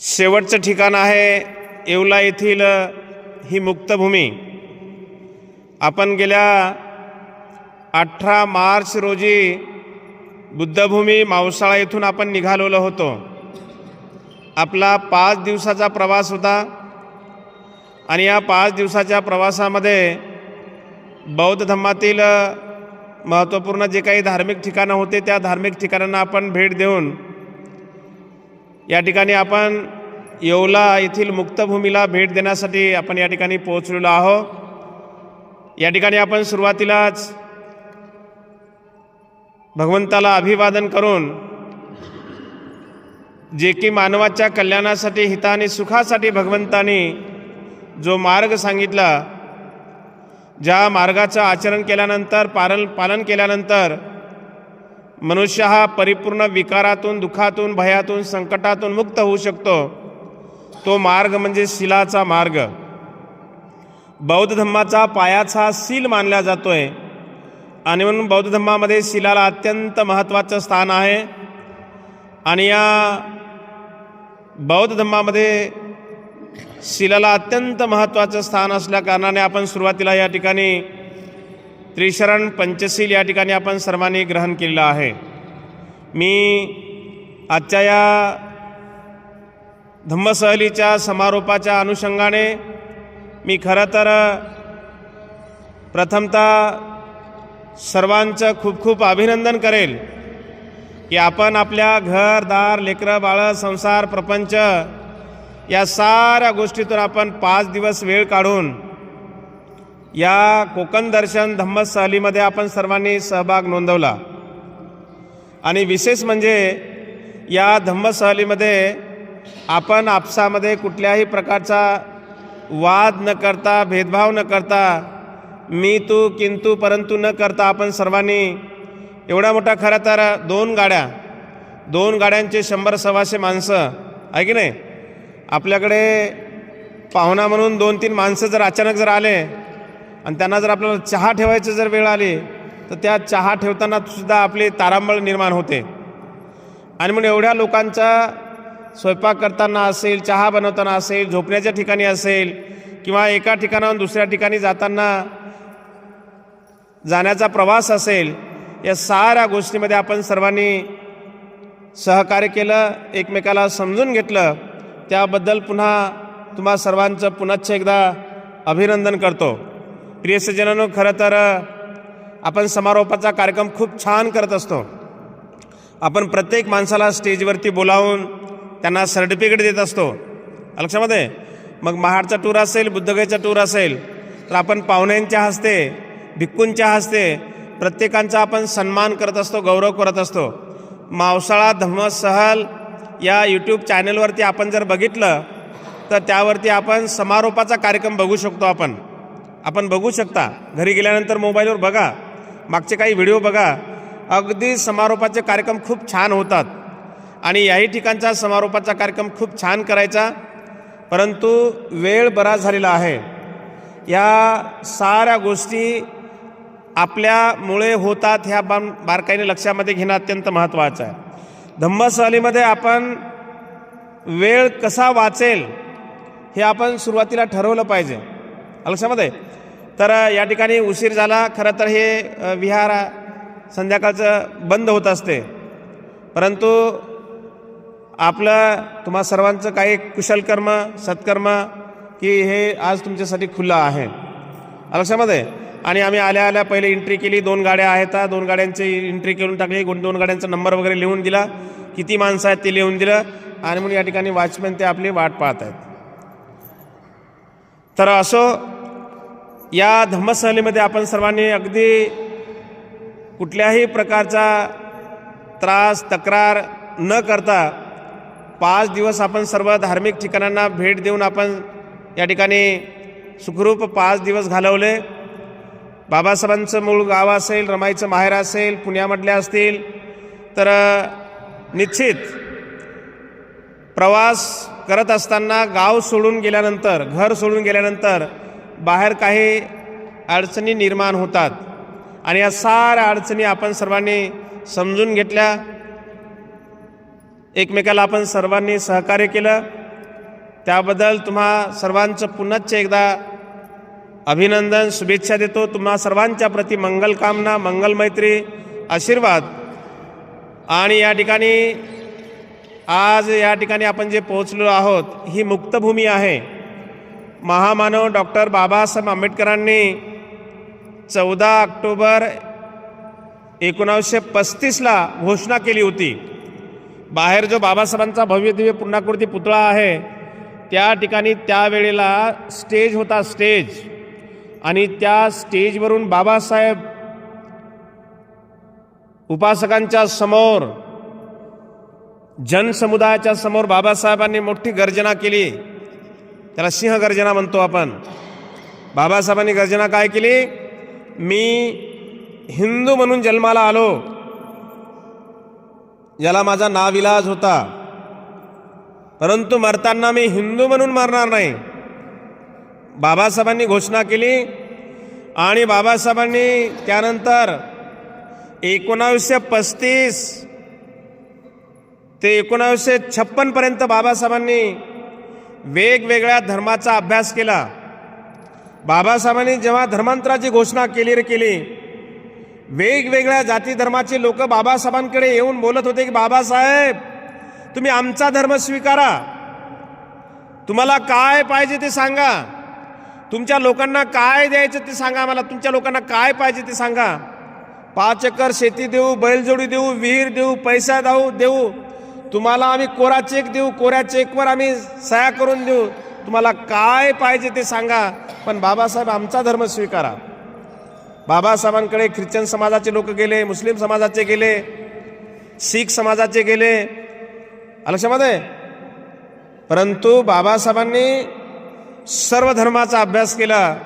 शेवटचं ठिकाण आहे येवला येथील ही मुक्तभूमी. आपण गेल्या अठरा मार्च रोजी बुद्धभूमी मावसाळा येथून आपण निघालेलो होतो. आपला पाच दिवसाचा प्रवास होता आणि या पाच दिवसाच्या प्रवासामध्ये बौद्ध धर्मातील महत्त्वपूर्ण जे काही धार्मिक ठिकाणं होते त्या धार्मिक ठिकाणांना आपण भेट देऊन या ठिकाणी आपण येवला येथील मुक्तभूमीला भेट देण्यासाठी आपण या ठिकाणी पोहोचलेलो आहोत. या ठिकाणी आपण सुरुवातीलाच भगवंताला अभिवादन करून जे की मानवाच्या कल्याणासाठी हिता आणि सुखासाठी भगवंतानी जो मार्ग सांगितला ज्या मार्गाचं आचरण केल्यानंतर पालन पालन केल्यानंतर मनुष्य हा परिपूर्ण विकारातून दुःखातून भयातून संकटातून मुक्त होऊ शकतो. तो मार्ग म्हणजे शिलाचा मार्ग. बौद्ध धर्माचा पायाचा सील मानला जातोय. आणि म्हणून बौद्ध धर्मामध्ये शिलाला अत्यंत महत्त्वाचं स्थान आहे. आणि या बौद्ध धर्मामध्ये शिलाला अत्यंत महत्त्वाचं स्थान असल्याकारणाने आपण सुरुवातीला या ठिकाणी त्रिशरण पंचशील या ठिकाणी आपण सर्वांनी ग्रहण केलेलं आहे. मी आजच्या या धम्मसहलीच्या समारोपाच्या अनुषंगाने मी खरं तर प्रथमतः सर्वांचं खूप खूप अभिनंदन करेल की आपण आपल्या घर दार लेकरं बाळं संसार प्रपंच या साऱ्या गोष्टीतून आपण पाच दिवस वेळ काढून या कोकण दर्शन धम्म सहलीमध्ये आपण सर्वांनी सहभाग नोंदवला. आणि विशेष म्हणजे या धम्म सहलीमध्ये आपण आपसामध्ये कुठल्याही प्रकारचा वाद न करता भेदभाव न करता मी तू किंतू परंतु न करता आपण सर्वांनी एवढा मोठा खरं तर दोन गाड्या दोन गाड्यांचे शंभर सव्वाशे माणसं आहे की नाही? आपल्याकडे पाहुणा म्हणून दोन तीन माणसं जर अचानक जर आले आणि त्यांना जर आपल्याला चहा ठेवायचं जर वेळ आली तर त्या चहा ठेवताना सुद्धा आपली तारांबळ निर्माण होते. आणि म्हणून एवढ्या लोकांचा स्वयंपाक करताना असेल चहा बनवताना असेल झोपण्याच्या ठिकाणी असेल किंवा एका ठिकाणाहून दुसऱ्या ठिकाणी जाताना जाण्याचा प्रवास असेल या साऱ्या गोष्टीमध्ये आपण सर्वांनी सहकार्य केलं एकमेकाला समजून घेतलं. त्याबद्दल पुन्हा तुम्हा सर्वांचं पुनश्च एकदा अभिनंदन करतो. प्रिय सज्जनांनो खरं तर आपण समारोपाचा कार्यक्रम खूप छान करत असतो. आपण प्रत्येक माणसाला स्टेजवरती बोलावून त्यांना सर्टिफिकेट देत असतो. लक्षामध्ये? मग महाडचा टूर असेल बुद्धगयचा टूर असेल तर आपण पाहुण्यांच्या हस्ते भिक्कूंच्या हस्ते प्रत्येकांचा आपण सन्मान करत असतो गौरव करत असतो. मावसाळा धम्म सहल या यूट्यूब चॅनलवरती आपण जर बघितलं तर त्यावरती आपण समारोपाचा कार्यक्रम बघू शकतो आपण. आपण बघू शकता. घरी गेल्यानंतर मोबाईलवर बघा. मागचे काही व्हिडिओ बघा. अगदी समारोपाचे कार्यक्रम खूप छान होतात. आणि याही ठिकाणचा समारोपाचा कार्यक्रम खूप छान करायचा. परंतु वेळ बरा झालेला आहे. या साऱ्या गोष्टी आपल्यामुळे होतात ह्या बा बारकाईने लक्षामध्ये घेणं अत्यंत महत्त्वाचं आहे. धम्मसहलीमध्ये आपण वेळ कसा वाचेल हे आपण सुरुवातीला ठरवलं पाहिजे. लक्षामध्ये? तर या ठिकाणी उशीर झाला. खरं तर हे विहार संध्याकाळचं बंद होत असते. परंतु आपलं तुम्हा सर्वांचं काही कुशलकर्म सत्कर्म की हे आज तुमच्यासाठी खुलं आहे. लक्षामध्ये? आणि आम्ही आल्या आल्या पहिले एंट्री केली. दोन गाड्या आहेत दोन गाड्यांची एंट्री करून टाकली. दोन दोन गाड्यांचा नंबर वगैरे लिहून दिला. किती माणसं आहेत ते लिहून दिलं. आणि म्हणून या ठिकाणी वॉचमॅन ते आपली वाट पाहत आहेत. तर असो या धम्मसहलीमध्ये आपण सर्वांनी अगदी कुठल्याही प्रकारचा त्रास तक्रार न करता पाच दिवस आपण सर्व धार्मिक ठिकाणांना भेट देऊन आपण या ठिकाणी सुखरूप पाच दिवस घालवले. बाबासाहेबांचं मूळ गाव असेल रमाईचं माहेर असेल पुण्यामधल्या असतील तर निश्चित प्रवास करत असताना गाव सोडून गेल्यानंतर घर सोडून गेल्यानंतर बाहेर काही अडचणी निर्माण होतात. आणि या साऱ्या अडचणी आपण सर्वांनी समजून घेतल्या. एकमेकाला आपण सर्वांनी सहकार्य केलं. त्याबद्दल तुम्हा सर्वांचं पुनश्च एकदा अभिनंदन शुभेच्छा देतो. तुम्हा सर्वांच्या प्रती मंगलकामना मंगलमैत्री आशीर्वाद. आणि या ठिकाणी आज या ठिकाणी आपण जे पोहोचलो आहोत ही मुक्तभूमी आहे. महामानव डॉक्टर बाबासाहेब आंबेडकरांनी चौदा ऑक्टोबर एकोणावीसशे पस्तीसला घोषणा केली होती. बाहेर जो बाबासाहेबांचा भव्य दिव्य पूर्णाकृती पुतळा आहे त्या ठिकाणी त्यावेळेला स्टेज होता स्टेज. आणि त्या स्टेजवरून बाबासाहेब उपासकांच्या समोर जनसमुदायाच्या समोर बाबासाहेबांनी मोठी गर्जना केली. त्याला सिंह गर्जना म्हणतो आपण. बाबासाहेबांनी गर्जना काय केली? मी हिंदू म्हणून जन्माला आलो. ज्याला माझा नाविलाज होता. परंतु मरताना मी हिंदू म्हणून मरणार नाही. बाबासाहेबांनी घोषणा केली आणि बाबासाहेबांनी त्यानंतर एकोणावीसशे पस्तीस ते एकोणावीसशे छप्पनपर्यंत बाबासाहेबांनी वेगवेगळ्या धर्माचा अभ्यास केला. बाबासाहेबांनी जेव्हा धर्मांतराची घोषणा केली रे केली वेगवेगळ्या जाती धर्माचे लोक बाबासाहेबांकडे येऊन बोलत होते की बाबासाहेब तुम्ही आमचा धर्म स्वीकारा. तुम्हाला काय पाहिजे ते सांगा. तुमच्या लोकांना काय द्यायचं ते सांगा आम्हाला. तुमच्या लोकांना काय पाहिजे ते सांगा. पाच एकर शेती देऊ बैलजोडी देऊ विहीर देऊ पैसा देऊ देऊ. तुम्हाला आम्ही कोरा चेक देऊ कोऱ्या चेकवर आम्ही सह्या करून देऊ. तुम्हाला काय पाहिजे ते सांगा पण बाबासाहेब आमचा धर्म स्वीकारा. बाबासाहेबांकडे ख्रिश्चन समाजाचे लोक गेले मुस्लिम समाजाचे गेले शीख समाजाचे गेले. लक्षामध्ये? परंतु बाबासाहेबांनी सर्व धर्माचा अभ्यास केला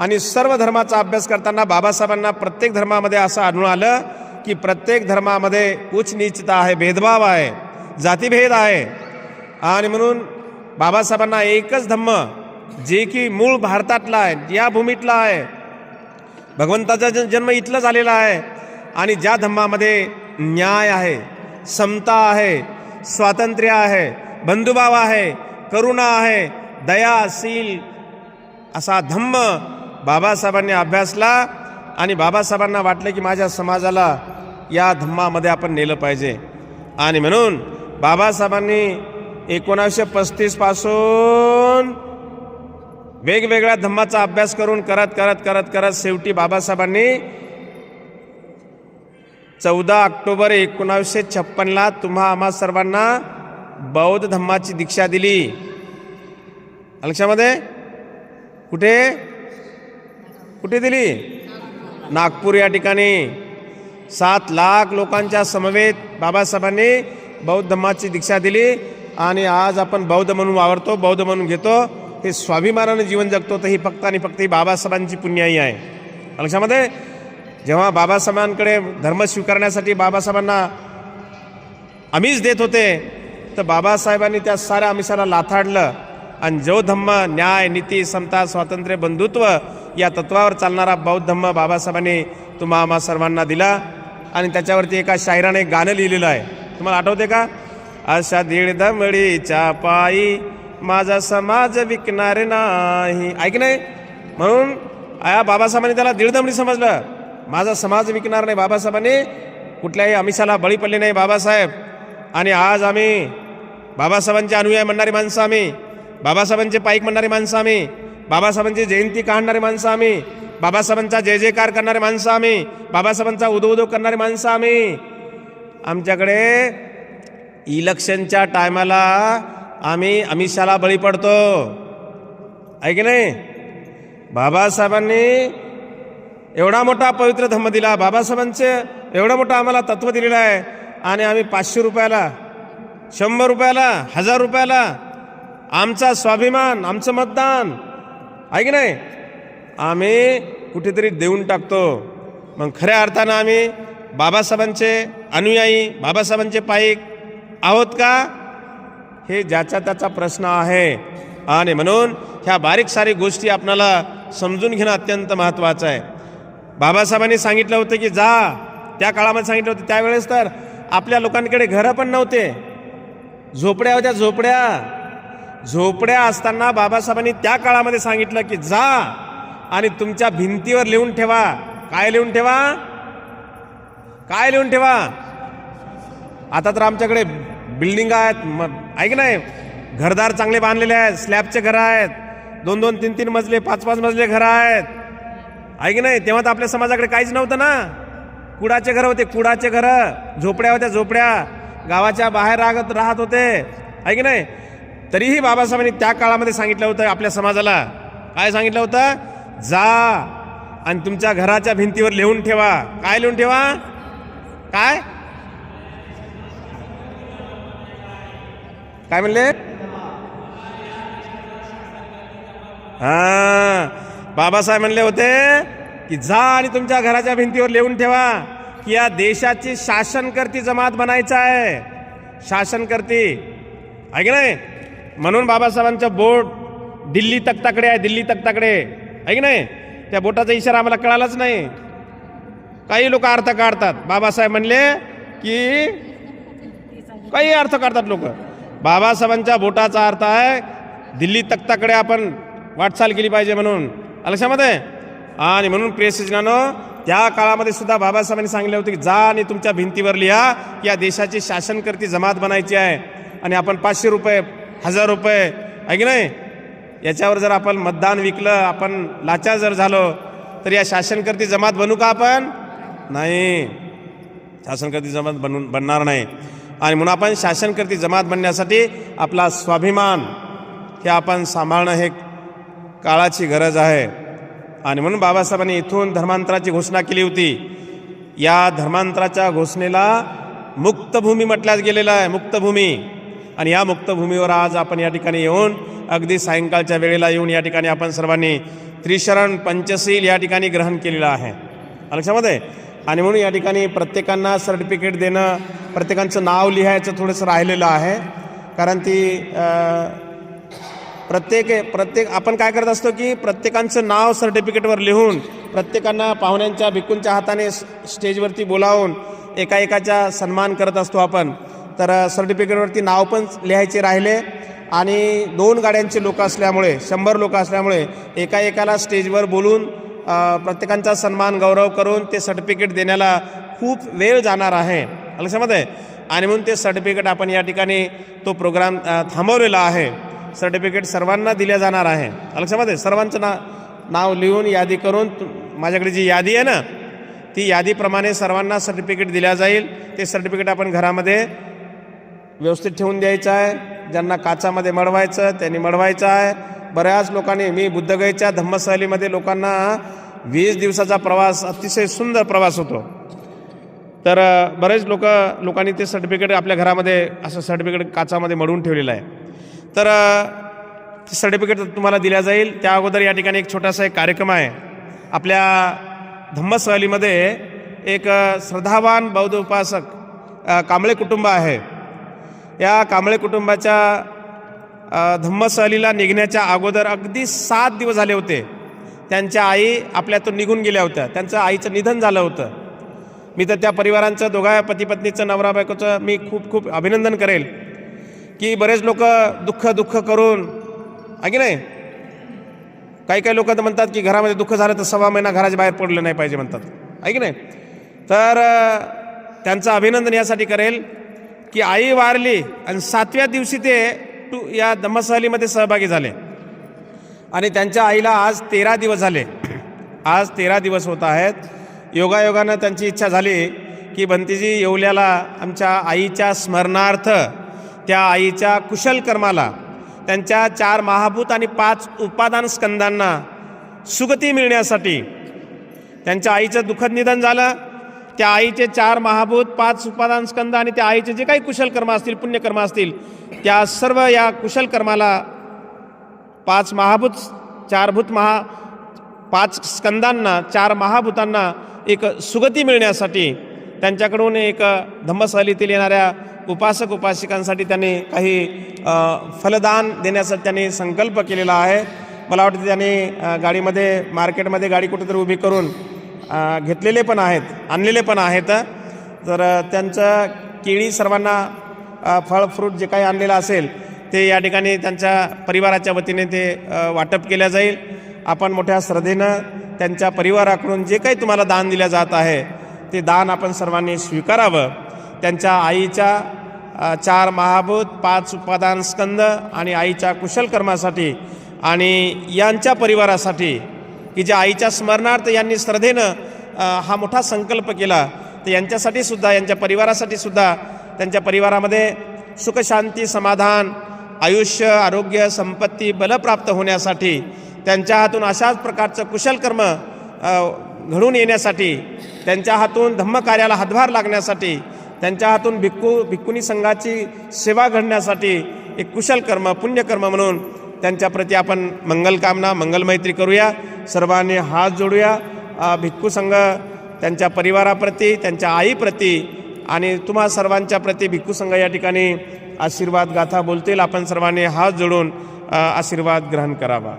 आणि सर्व धर्माचा अभ्यास करताना बाबासाहेबांना प्रत्येक धर्मामध्ये असं आढळून आलं की प्रत्येक धर्मामध्ये उच्च नीचता आहे भेदभाव आहे. जातीभेद आहे. आणि म्हणून बाबासाहेबांना एकच धम्म जे की मूळ भारतातला आहे या भूमीतला आहे. भगवंताचा जन्म इथलं झालेला आहे. आणि ज्या धम्मामध्ये न्याय आहे समता आहे स्वातंत्र्य आहे बंधुभाव आहे करुणा आहे दयाशील असा धम्म बाबासाहेबांनी अभ्यासला. आणि बाबासाहेबांना वाटलं की माझ्या समाजाला या धम्मामध्ये आपण नेलं पाहिजे. आणि म्हणून बाबासाहेबांनी एकोणावीसशे पस्तीसपासून वेगवेगळ्या धम्माचा अभ्यास करून करत करत करत करत शेवटी बाबासाहेबांनी चौदा ऑक्टोबर एकोणावीसशे छप्पनला तुम्हा आम्हा सर्वांना बौद्ध धम्माची दीक्षा दिली. लक्षामध्ये? कुठे? कुठे दिली? नागपूर या ठिकाणी. सात लाख लोकांच्या समवेत बाबासाहेबांनी बौद्ध धम्माची दीक्षा दिली आणि आज आपण बौद्ध म्हणून वावरतो बौद्ध म्हणून घेतो. हे स्वाभिमानानं जीवन जगतो तर ही फक्त आणि फक्त ही बाबासाहेबांची पुण्याई आहे. लक्षामध्ये? जेव्हा बाबासाहेबांकडे धर्म स्वीकारण्यासाठी बाबासाहेबांना आमिष देत होते तर बाबासाहेबांनी त्या साऱ्या आमिषाला लाथाडलं. आणि जो धम्म न्याय नीती समता स्वातंत्र्य बंधुत्व या तत्वावर चालणारा बौद्ध धम्म बाबासाहेबांनी तुम्हा आम्हा सर्वांना दिला. आणि त्याच्यावरती एका शायराने एक गाणं लिहिलेलं आहे. तुम्हाला आठवते का? अशा दीड दमडीच्या पायी माझा समाज विकणार नाही. ऐक नाही? म्हणून आया बाबासाहेबांनी त्याला दीडदमडी समजलं. माझा समाज विकणार नाही बाबासाहेबांनी. कुठल्याही अमिषाला बळी पडले नाही बाबासाहेब. आणि आज आम्ही बाबासाहेबांचे अनुयायी म्हणणारी माणसं आम्ही. बाबासाहेबांचे पाईक म्हणणारी माणसं आम्ही. बाबासाहेबांची जयंती काढणारी माणसं आम्ही. बाबासाहेबांचा जय जयकार करणारी माणसं आम्ही. बाबासाहेबांचा उदो उदो करणारी माणसं आम्ही. आमच्याकडे इलेक्शनच्या टायमाला आम्ही अमिषाला बळी पडतो. आहे की नाही? बाबासाहेबांनी एवढा मोठा पवित्र धम्म दिला. बाबासाहेबांचे एवढा मोठा आम्हाला तत्व दिलेलं आहे. आणि आम्ही पाचशे रुपयाला शंभर रुपयाला हजार रुपयाला आमचा स्वाभिमान आमचं मतदान आहे की नाही? आम्ही कुठेतरी देऊन टाकतो. मग खऱ्या अर्थानं आम्ही बाबासाहेबांचे अनुयायी बाबासाहेबांचे पाईक आहोत का? हे ज्याचा त्याचा प्रश्न आहे. आणि म्हणून ह्या बारीक सारी गोष्टी आपणाला समजून घेणं अत्यंत महत्त्वाचं आहे. बाबासाहेबांनी सांगितलं होतं की जा. त्या काळामध्ये सांगितलं होतं त्यावेळेस तर आपल्या लोकांकडे घरं पण नव्हते. झोपड्या होत्या झोपड्या. झोपड्या असताना बाबासाहेबांनी त्या काळामध्ये सांगितलं की जा आणि तुमच्या भिंतीवर लिहून ठेवा. काय लिहून ठेवा? काय लिहून ठेवा? आता तर आमच्याकडे बिल्डिंग आहेत. म- ऐक नाही घरदार चांगले बांधलेले आहेत. स्लॅबचे घरं आहेत. दोन दोन तीन तीन मजले पाच पाच मजले घरं आहेत. ऐक नाही तेव्हा तर आपल्या समाजाकडे काहीच नव्हतं ना. कुडाचे घरं होते कुडाचे घरं. झोपड्या होत्या झोपड्या. गावाच्या बाहेर राहत राहत होते. ऐक नाही तरीही बाबासाहेबांनी त्या काळामध्ये सांगितलं होतं आपल्या समाजाला. काय सांगितलं होतं? जा आणि तुमच्या घराच्या भिंतीवर लिहून ठेवा. काय लिहून ठेवा? काय? काय म्हणले? हा. बाबासाहेब म्हणले होते की जा आणि तुमच्या घराच्या भिंतीवर लिहून ठेवा की या देशाची शासनकर्ती जमात बनायचं आहे. शासनकर्ती. आहे की नाही? म्हणून बाबासाहेबांचं बोट दिल्ली तक्ताकडे आहे दिल्ली तक्ताकडे आहे की नाही? त्या बोटाचा इशारा आम्हाला कळालाच नाही. काही लोक अर्थ काढतात. बाबासाहेब म्हणले की काही अर्थ काढतात लोक. बाबासाहेबांच्या बोटाचा अर्थ आहे दिल्ली तख्ताकडे आपण वाटचाल केली पाहिजे म्हणून. आलं लक्षामध्ये आणि म्हणून प्रेसिजनानं त्या काळामध्ये सुद्धा बाबासाहेबांनी सांगितले होते की जा आणि तुमच्या भिंतीवर लिहा की या देशाची शासनकर्ती जमात बनायची आहे. आणि आपण पाचशे रुपये हजार रुपये आहे की नाही? याच्यावर जर आपण मतदान विकलं आपण लाचार जर झालो तर या शासनकर्ती जमात बनू का आपण? नाही. शासनकर्ती जमात बनून बनणार नाही. आणि म्हणून आपण शासनकर्ती जमात बनण्यासाठी आपला स्वाभिमान हे आपण सांभाळणं हे काळाची गरज आहे. आणि म्हणून बाबासाहेबांनी इथून धर्मांतराची घोषणा केली होती. या धर्मांतराच्या घोषणेला मुक्तभूमी म्हटल्यास गेलेलं आहे मुक्तभूमी. आणि या मुक्तभूमीवर आज आपण या ठिकाणी येऊन अगदी सायंकाळच्या वेळेला येऊन या ठिकाणी आपण सर्वांनी त्रिशरण पंचशील या ठिकाणी ग्रहण केलेलं आहे. लक्षामध्ये आणि म्हणून या ठिकाणी प्रत्येकांना सर्टिफिकेट देणं प्रत्येकांचं नाव लिहायचं थोडंसं राहिलेलं आहे. कारण ती प्रत्येक प्रत्येक आपण काय करत असतो की प्रत्येकांचं नाव सर्टिफिकेटवर लिहून प्रत्येकांना पाहुण्यांच्या भिक्कूंच्या हाताने स्टेजवरती बोलावून एका एकाचा सन्मान करत असतो आपण. तर सर्टिफिकेटवरती नाव पण लिहायचे राहिले आणि दोन गाड्यांचे लोक असल्यामुळे शंभर लोक असल्यामुळे एका एकाला स्टेजवर बोलून प्रत्येकांचा सन्मान गौरव करून ते सर्टिफिकेट देण्याला खूप वेळ जाणार आहे. लक्षामध्ये आणि म्हणून ते सर्टिफिकेट आपण या ठिकाणी तो प्रोग्राम थांबवलेला आहे. सर्टिफिकेट सर्वांना दिल्या जाणार आहे. लक्षामध्ये सर्वांचं ना नाव लिहून यादी करून माझ्याकडे जी यादी आहे ना ती यादीप्रमाणे सर्वांना सर्टिफिकेट दिल्या जाईल. ते सर्टिफिकेट आपण घरामध्ये व्यवस्थित ठेवून द्यायचं आहे. ज्यांना काचामध्ये मडवायचं त्यांनी मडवायचं आहे. बऱ्याच लोकांनी मी बुद्धगयच्या धम्मसहलीमध्ये लोकांना वीस दिवसाचा प्रवास अतिशय सुंदर प्रवास होतो. तर बरेच लोक लोकांनी ते सर्टिफिकेट आपल्या घरामध्ये असं सर्टिफिकेट काचामध्ये मडून ठेवलेलं आहे. तर ते सर्टिफिकेट तुम्हाला दिल्या जाईल. त्या अगोदर या ठिकाणी एक छोटासा एक कार्यक्रम आहे. आपल्या धम्मसहलीमध्ये एक श्रद्धावान बौद्ध उपासक कांबळे कुटुंब आहे. या कांबळे कुटुंबाच्या धम्मसहलीला निघण्याच्या अगोदर अगदी सात दिवस झाले होते. त्यांच्या आई आपल्यातून निघून गेल्या होत्या. त्यांचं आईचं निधन झालं होतं. मी तर त्या परिवारांचं दोघा पतीपत्नीचं नवरा बायकोचं मी खूप खूप अभिनंदन करेल. की बरेच लोक दुःख दुःख करून आहे की नाही? काही काही लोक तर म्हणतात की घरामध्ये दुःख झालं तर सव्वा महिना घराच्या बाहेर पडलं नाही पाहिजे म्हणतात. आहे की नाही? तर त्यांचं अभिनंदन यासाठी करेल की आई वारली आणि सातव्या दिवशी ते टू या धम्मसहलीमध्ये सहभागी झाले. आणि त्यांच्या आईला आज तेरा दिवस झाले. आज तेरा दिवस होत आहेत. योगायोगानं त्यांची इच्छा झाली की बंतीजी येवल्याला आमच्या आईच्या स्मरणार्थ त्या आईच्या कुशल कर्माला त्यांच्या चार महाभूत आणि पाच उपादान स्कंदांना सुगती मिळण्यासाठी त्यांच्या आईचं दुःखद निधन झालं. त्या आईचे चार महाभूत पाच उपादान स्कंद आणि त्या आईचे जे काही कुशल कर्म असतील पुण्यकर्म असतील त्या सर्व या कुशल कर्माला पाच महाभूत चारभूत महा पाच स्कंदांना चार महाभूतांना एक सुगती मिळण्यासाठी त्यांच्याकडून एक धम्मसहलीतील येणाऱ्या उपासक उपासिकांसाठी त्यांनी काही फलदान देण्याचा त्यांनी संकल्प केलेला आहे. मला वाटतं त्यांनी गाडीमध्ये मार्केटमध्ये गाडी कुठेतरी उभी करून घेतलेले पण आहेत आणलेले पण आहेत. तर त्यांचं केळी सर्वांना फळ फ्रूट जे काही आणलेलं असेल ते या ठिकाणी त्यांच्या परिवाराच्या वतीने ते वाटप केलं जाईल. आपण मोठ्या श्रद्धेनं त्यांच्या परिवाराकडून जे काही तुम्हाला दान दिलं जात आहे ते दान आपण सर्वांनी स्वीकारावं. त्यांच्या आईच्या चार महाभूत पाच उपादान स्कंद आणि आईच्या कुशल कर्मासाठी आणि यांच्या परिवारासाठी की ज्या आईच्या स्मरणार्थ यांनी श्रद्धेनं हा मोठा संकल्प केला तर यांच्यासाठी सुद्धा यांच्या परिवारासाठी सुद्धा त्यांच्या परिवारामध्ये सुखशांती समाधान आयुष्य आरोग्य संपत्ती बलप्राप्त होण्यासाठी त्यांच्या हातून अशाच प्रकारचं कुशल कर्म घडून येण्यासाठी त्यांच्या हातून धम्मकार्याला हातभार लागण्यासाठी त्यांच्या हातून भिक्खू भिक्खुनी संघाची सेवा घडण्यासाठी एक कुशल कर्म पुण्यकर्म म्हणून त्यांच्याप्रती आपण मंगलकामना मंगलमैत्री करूया. सर्वांनी हात जोडूया. भिक्खू संघ त्यांच्या परिवाराप्रती त्यांच्या आईप्रती आणि तुम्हा सर्वांच्या प्रती भिक्खू संघ या ठिकाणी आशीर्वाद गाथा बोलतील. आपण सर्वांनी हात जोडून आशीर्वाद ग्रहण करावा.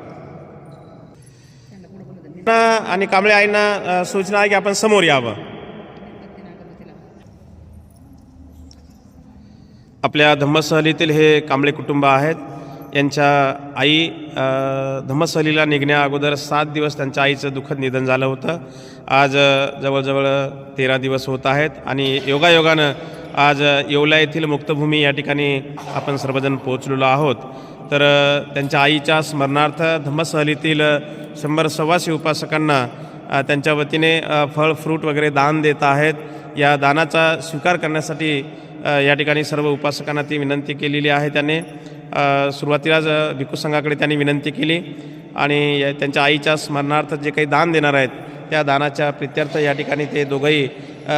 आणि कांबळे आईंना सूचना आहे की आपण समोर यावं. आपल्या धम्मसहलीतील हे कांबळे कुटुंब आहेत. यांच्या आई अ, निघण्या अगोदर सात दिवस त्यांच्या आईचं दुःखद निधन झालं होतं. आज जवळजवळ तेरा दिवस होत आहेत आणि योगायोगानं आज येवला येथील मुक्तभूमी या ठिकाणी आपण सर्वजण पोहोचलेलो आहोत. तर त्यांच्या आईच्या स्मरणार्थ धम्मसहलीतील शंभर सव्वाशे उपासकांना त्यांच्या वतीने फळ फ्रूट वगैरे दान देत आहेत. या दानाचा स्वीकार करण्यासाठी या ठिकाणी सर्व उपासकांना ती विनंती केलेली आहे त्याने. सुरुवातीलाच भिक्खू संघाकडे त्यांनी विनंती केली आणि त्यांच्या आईच्या स्मरणार्थ जे काही दान देणार आहेत त्या दानाच्या प्रित्यर्थ या ठिकाणी ते दोघंही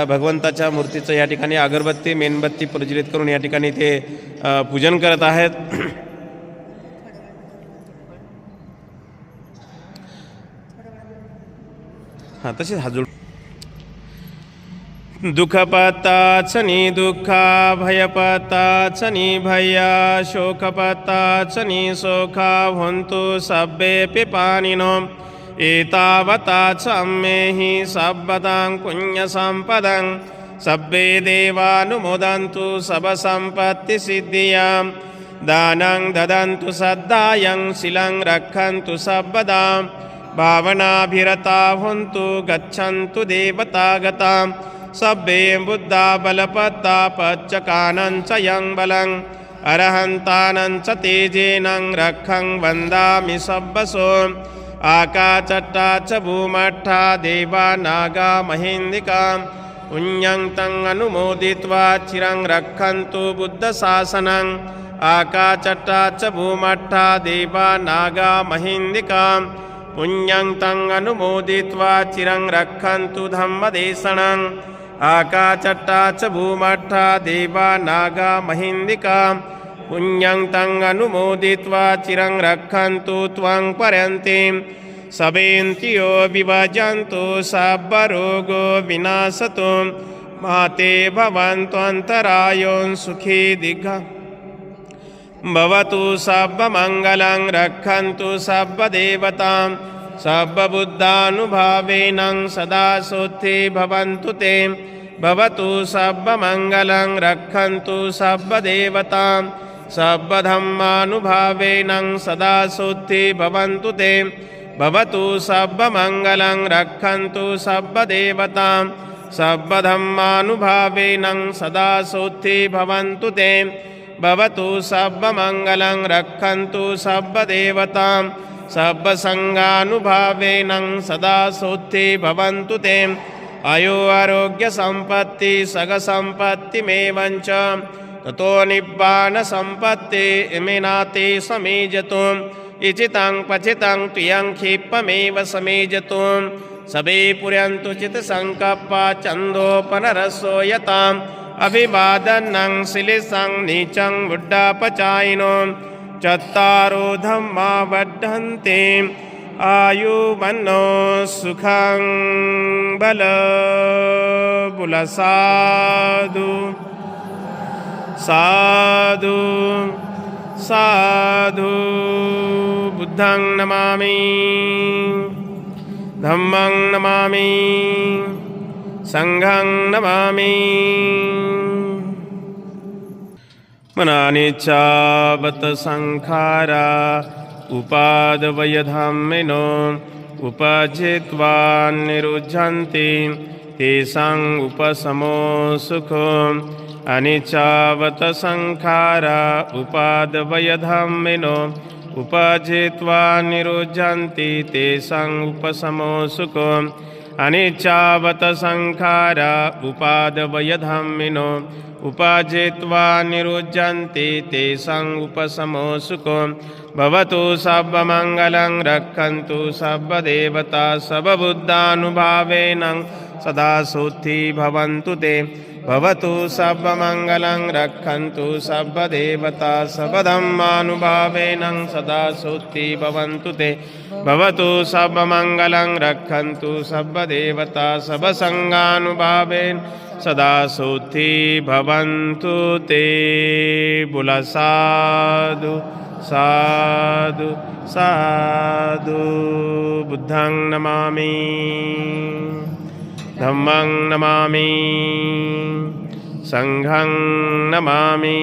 भगवंताच्या मूर्तीचं या ठिकाणी अगरबत्ती मेणबत्ती प्रज्वलित करून या ठिकाणी ते पूजन करत आहेत. हां तसेच දුකපත්තාචනී දුක්කා භයපත්තාචනී භයියා ශෝකපත්තාචනී සෝකා හොන්තු සබ්බේ පිපානිනොම් ඒතාවතාච අම්මෙහි සබ්බතං කුඤ්ඥ සම්පදං සබ්බේ දේවානු මොදන්තු සබ සම්පත්ති සිද්ධියම් දානං දදන්තු සද්ධායං සිලං රක්කන්තු සබ්බදාම් භාවනාභිරතා හොන්තු ගච්ඡන්තු දේවතාගතාම් සබ්බේ බුද්ධා බලපත්තා පච්චකානං සයං බලං අරහන්තානං සතේජේනං රක්ඛං වන්දාමි සබ්බසෝ ආකාචට්ටා ච භූමට්ටා දේවා නාග මහින්దికා උඤ්ඤන්තං අනුමෝදිත्वा චිරං රක්ඛන්තු බුද්ධ ශාසනං ආකාචට්ටා ච භූමට්ටා දේවා නාග මහින්దికා පුඤ්ඤන්තං අනුමෝදිත्वा චිරං රක්ඛන්තු ධම්ම දේශනං ආකාචට්ටාච භූමට්ඨා දේවා නාගා මහින්దికා පුඤ්ඤං තං අනුමෝදිත්වා චිරං රක්ඛන්තු ත්වං පරන්ති සබේන්තියෝ විවජන්තු සබ්බ රෝගෝ විනාශතු මාතේ භවන්තු අන්තරායෝන් සුඛී දිග්ග භවතු සබ්බ මංගලං රක්ඛන්තු සබ්බ දේවතාම් සබ්බබුද්ධානුභාවේනං සදාසොත්තේ භවන්තුතේ භවතු සබ්බ මංගලං රක්ඛන්තු සබ්බ දේවතාම් සබ්බ ධම්මානුභාවේනං සදාසොත්තේ භවන්තුතේ භවතු සබ්බ මංගලං රක්ඛන්තු සබ්බ දේවතාම් සබ්බ ධම්මානුභාවේනං සදාසොත්තේ භවන්තුතේ භවතු සබ්බ මංගලං රක්ඛන්තු සබ්බ දේවතාම් సర్వసంగానుభావేన సదా శుద్ధి భవంతు తే. అయో ఆరోగ్య సంపత్తి సగ సంపత్తి మేవంచ. తతో నిబ్బాన సంపత్తి ఇమినాతి సమీజతు. ఇచితాం పచితాం త్రియం క్షిప్పమేవ సమీజతు. సభే పుర్యంతు చిత్ సంకప్ప చందోపనరసోయతాం అభివాదన్నం శిలిసం నీచం బుడ్డాపచాయినో चत्तारो धम्मा वर्धन्ते। आयुवन्नो सुखं बल बुलसाधु साधु साधु। बुद्धं नमामि। धम्मं नमामि। सङ्घं नमामि मनानि चावत संखारा उपादवयधाम्यनो उपजित्वान् निरुजन्ति तेषां उपशमो सुखो। अनिचावत संखारा सङ्खारा उपजित्वा नि तेषाम् उपशमो सुखम् अनिच्छावत सङ्खारा उपादवयधम्मिनो उपजित्वा निरुध्यन्ति तेषाम् उपशमो सुखो भवतु सर्वमङ्गलं रक्षन्तु सर्वदेवता सर्वबुद्धानुभावेन सदा सुखी भवन्तु ते। भवतु सर्वमङ्गलं रक्षन्तु सर्वदेवता सर्वधर्मानुभावेन सदा सुखी भवन्तु ते। भवतु सर्वमङ्गलं रक्षन्तु सर्वदेवता सबसङ्गानुभावेन सदा सुखी भवन्तु ते। बुलसाधु साधु साधु बुद्धं नमामि। धम्मं नमामि। सङ्घं नमामि।